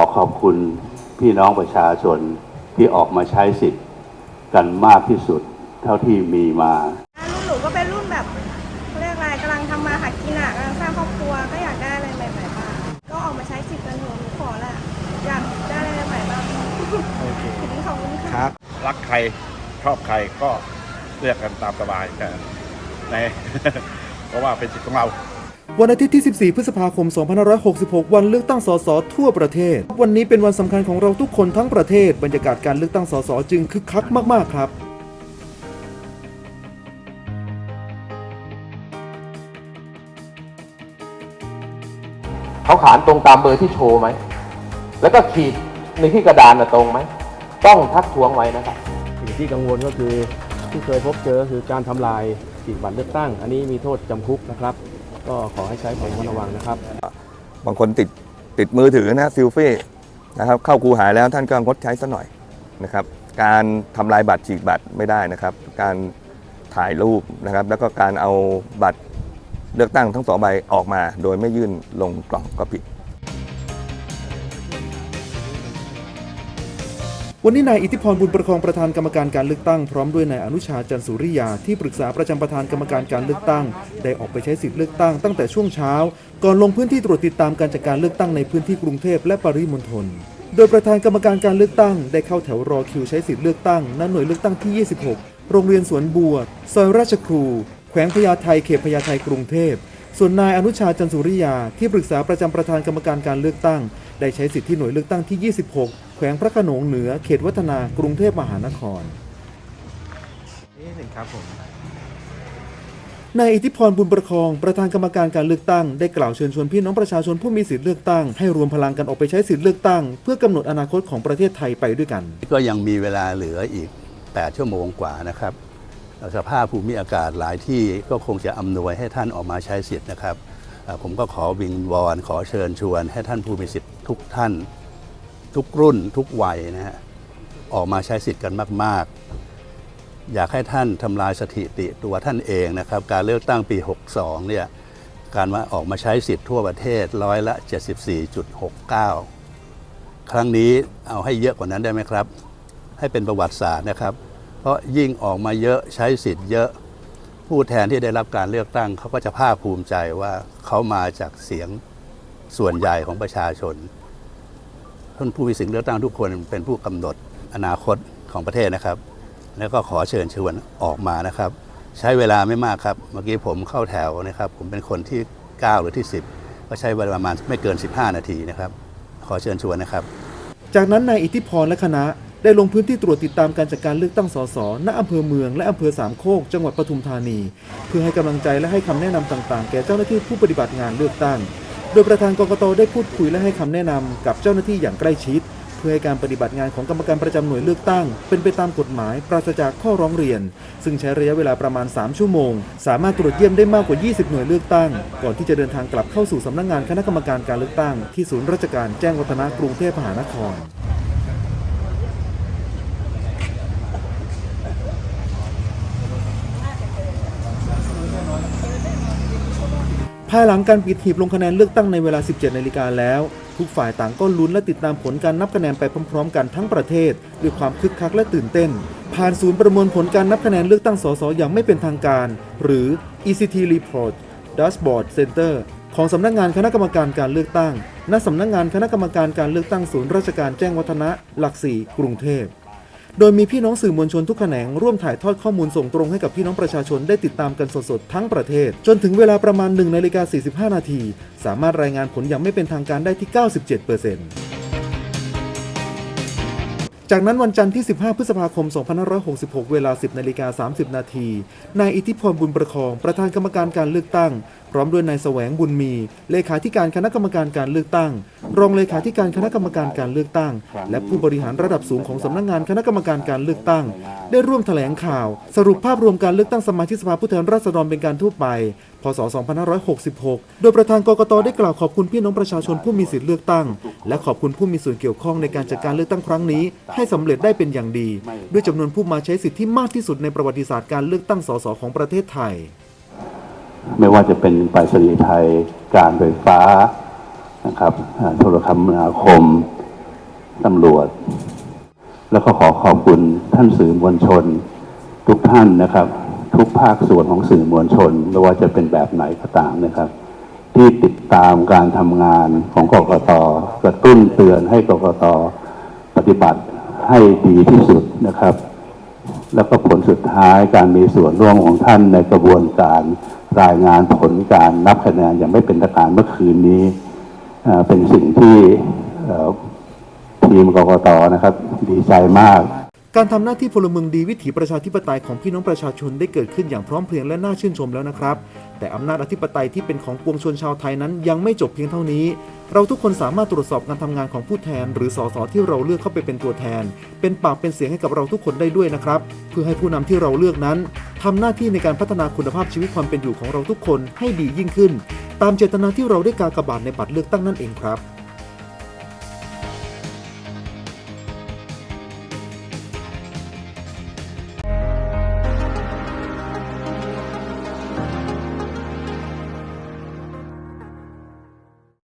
อขอบคุณพี่น้องประชาชนที่ออกมาใช้สิทธิ์กันมากที่สุดเท่าที่มีมารุ่นหนูก็เป็นรุ่นแบบเขาเรียกอะไรกำลังทำมาหากินอะกำลังสร้างครอบครัวก็อยากได้อะไรใหม่ๆบ้างก็ออกมาใช้สิทธิ์กันเถอะหนูขอแหละอยากได้อะไรใหม่ๆบ้างโอเคขอบคุณค่ะครับรักใครชอบใครก็เลือกกันตามสบายแต่ในเพราะว่าเป็นสิทธิ์ของเรา วันอาทิตย์ที่ 14 พฤษภาคม 2566 วันเลือกตั้งสสทั่วประเทศ วันนี้เป็นวันสำคัญของเราทุกคนทั้งประเทศ บรรยากาศการเลือกตั้งสสจึงคึกคักมาก ๆ ครับเขาขานตรงตามเบอร์ที่โชว์ไหม แล้วก็ขีดในที่กระดานนะตรงไหม ต้องทักท้วงไว้นะครับ สิ่งที่กังวลก็คือที่เคยพบเจอคือการทำลายหีบบัตรเลือกตั้ง อันนี้มีโทษจำคุกนะครับ ก็ขอให้ใช้ความระมัดระวังนะครับ บางคนติดติดมือถือนะซิลฟี่นะครับเข้าคูหาแล้วท่านก็งดใช้ซะหน่อยนะครับ การทำลายบัตรฉีกบัตรไม่ได้นะครับ การถ่ายรูปนะครับ แล้วก็การเอาบัตรเลือกตั้งทั้งสองใบออกมา โดยไม่ยื่นลงกล่องก็ผิด วันนี้นายอิทธิพรบุญประคองประธานกรรมการการเลือกตั้งพร้อมด้วยนายอนุชาจันสุริยาที่ปรึกษาประจำประธานกรรมการการเลือกตั้ง ได้ออกไปใช้สิทธิ์เลือกตั้งตั้งแต่ช่วงเช้า ก่อนลงพื้นที่ตรวจติดตามการจัดการเลือกตั้งในพื้นที่กรุงเทพและปริมณฑลโดยประธานกรรมการการเลือกตั้ง ได้เข้าแถวรอคิวใช้สิทธิ์เลือกตั้งณหน่วยเลือกตั้งที่ 26 โรงเรียนสวนบัวซอยราชครู แขวงพญาไทเขตพญาไทกรุงเทพส่วนนายอนุชาจันสุริยาที่ปรึกษาประจำประธานกรรมการการเลือกตั้ง ได้ใช้สิทธิที่หน่วยเลือกตั้งที่ 26 แขวงพระโขนงเหนือเขตวัฒนากรุงเทพมหานครนี่หนึ่งครับผมนายอิทธิพรบุญประคองประธานกรรมการการเลือกตั้งได้กล่าวเชิญชวนพี่น้องประชาชนผู้มีสิทธิเลือกตั้งให้รวมพลังกันออกไปใช้สิทธิเลือกตั้ง เพื่อกำหนดอนาคตของประเทศไทยไปด้วยกัน ก็ยังมีเวลาเหลืออีก 8 ชั่วโมงกว่านะครับสภาพภูมิอากาศหลายที่ก็คงจะอำนวยให้ท่านออกมาใช้สิทธิ์นะครับเอ่อผมก็ขอวิงวอนขอเชิญชวนให้ท่านผู้มีสิทธิ์ทุกท่าน ทุกรุ่นทุกวัยนะฮะออกมาใช้สิทธิ์กันมาก ๆ อยากให้ท่านทำลายสถิติตัวท่านเองนะครับ การเลือกตั้งปี 62 เนี่ยการว่าออกมาใช้สิทธิ์ทั่วประเทศร้อยละ 74.69 ครั้งนี้เอาให้เยอะกว่านั้นได้ไหมครับ ให้เป็นประวัติศาสตร์นะครับ เพราะยิ่งออกมาเยอะใช้สิทธิ์เยอะผู้แทนที่ได้รับการเลือกตั้งเขาก็จะภาคภูมิใจว่าเขามาจากเสียงส่วนใหญ่ของประชาชน ท่านผู้มีสิทธิเลือกตั้งทุกคนเป็นผู้กำหนดอนาคตของประเทศนะครับ แล้วก็ขอเชิญชวนออกมานะครับ ใช้เวลาไม่มากครับ เมื่อกี้ผมเข้าแถวนะครับ ผมเป็นคนที่ 9 หรือที่ 10 ก็ใช้เวลาประมาณไม่เกิน 15 นาทีนะครับ ขอเชิญชวนนะครับ จากนั้นนายอิทธิพรและคณะได้ลงพื้นที่ตรวจติดตามการจัดการเลือกตั้งสส ณ อำเภอเมืองและอำเภอสามโคก จังหวัดปทุมธานี เพื่อให้กำลังใจและให้คำแนะนำต่างๆ แก่เจ้าหน้าที่ผู้ปฏิบัติงานเลือกตั้ง ดยประธานกกตได้พูดคุยและให้คำแนะนำกับเจ้าหน้าที่อย่างใกล้ชิด เพื่อให้การปฏิบัติงานของกรรมการประจำหน่วยเลือกตั้ง เป็นไปตามกฎหมายปราศจากข้อร้องเรียน ซึ่งใช้ระยะเวลาประมาณ 3 ชั่วโมง สามารถตรวจเยี่ยมได้มากกว่า 20 หน่วยเลือกตั้ง ก่อนที่จะเดินทางกลับเข้าสู่สำนักงานคณะกรรมการการเลือกตั้ง ที่ศูนย์ราชการแจ้งวัฒนะกรุงเทพมหานคร ภายหลังการปิดหีบลงคะแนนเลือกตั้งในเวลา 17 นาฬิกาแล้ว ทุกฝ่ายต่างก็ลุ้นและติดตามผลการนับคะแนนไปพร้อมๆ กันทั้งประเทศ ด้วยความคึกคักและตื่นเต้น ผ่านศูนย์ประมวลผลการนับคะแนนเลือกตั้งสสอย่างไม่เป็นทางการ หรือ ECT Report Dashboard Center ของสำนักงานคณะกรรมการการเลือกตั้ง ณ สำนักงานคณะกรรมการการเลือกตั้งศูนย์ราชการแจ้งวัฒนะ หลักสี่กรุงเทพ โดยมีพี่น้องสื่อมวลชนทุกแขนงร่วมถ่ายทอดข้อมูลส่งตรงให้กับพี่น้องประชาชนได้ติดตามกันสดๆทั้งประเทศ จนถึงเวลาประมาณ1นาฬิกา45 นาที สามารถรายงานผลอย่างไม่เป็นทางการได้ที่ 97% จากนั้นวันจันทร์ที่ 15 พฤษภาคม 2566 เวลา 10 นาฬิกา 30 นาที นายอิทธิพรบุญประคอง ประธานกรรมการการเลือกตั้ง พร้อมด้วยนายแสวงบุญมี เลขาธิการคณะกรรมการการเลือกตั้ง รองเลขาธิการคณะกรรมการการเลือกตั้ง และผู้บริหารระดับสูงของสำนักงานคณะกรรมการการเลือกตั้ง ได้ร่วมแถลงข่าว สรุปภาพรวมการเลือกตั้งสมาชิกสภาผู้แทนราษฎรเป็นการทั่วไป พศ 2566 โดยประธานกกตได้กล่าวขอบคุณพี่น้องประชาชนผู้มีสิทธิเลือกตั้ง และขอบคุณผู้มีส่วนเกี่ยวข้องในการจัดการเลือกตั้งครั้งนี้ให้สำเร็จได้เป็นอย่างดี ด้วยจำนวนผู้มาใช้สิทธิ์ที่มากที่สุดในประวัติศาสตร์การเลือกตั้งสสของประเทศไทย ไม่ว่าจะเป็นไปรษณีย์ไทยการไฟฟ้านะครับอ่าโทรคมนาคมตำรวจ แล้วก็ขอขอบคุณท่านสื่อมวลชน ทุกท่านนะครับ ทุกภาคส่วนของสื่อมวลชน ไม่ว่าจะเป็นแบบไหนก็ตามนะครับ ที่ติดตามการทำงานของกกตกระตุ้นเตือนให้กกตปฏิบัติ ให้ดีที่สุดนะครับ แล้วก็ผลสุดท้ายการมีส่วนร่วมของท่านในกระบวนการรายงานผลการนับคะแนนอย่างไม่เป็นทางการเมื่อคืนนี้ เป็นสิ่งที่ทีมกกตนะครับ ดีใจมาก การทำหน้าที่พลเมืองดีวิถีประชาธิปไตยของพี่น้องประชาชนได้เกิดขึ้นอย่างพร้อมเพรียงและน่าชื่นชมแล้วนะครับ แต่อำนาจอธิปไตยที่เป็นของปวงชนชาวไทยนั้นยังไม่จบเพียงเท่านี้ เราทุกคนสามารถตรวจสอบการทำงานของผู้แทน หรือสสที่เราเลือกเข้าไปเป็นตัวแทน เป็นปากเป็นเสียงให้กับเราทุกคนได้ด้วยนะครับ เพื่อให้ผู้นำที่เราเลือกนั้นทำหน้าที่ในการพัฒนาคุณภาพชีวิตความเป็นอยู่ของเราทุกคนให้ดียิ่งขึ้น ตามเจตนาที่เราได้กากบาทในบัตรเลือกตั้งนั่นเองครับ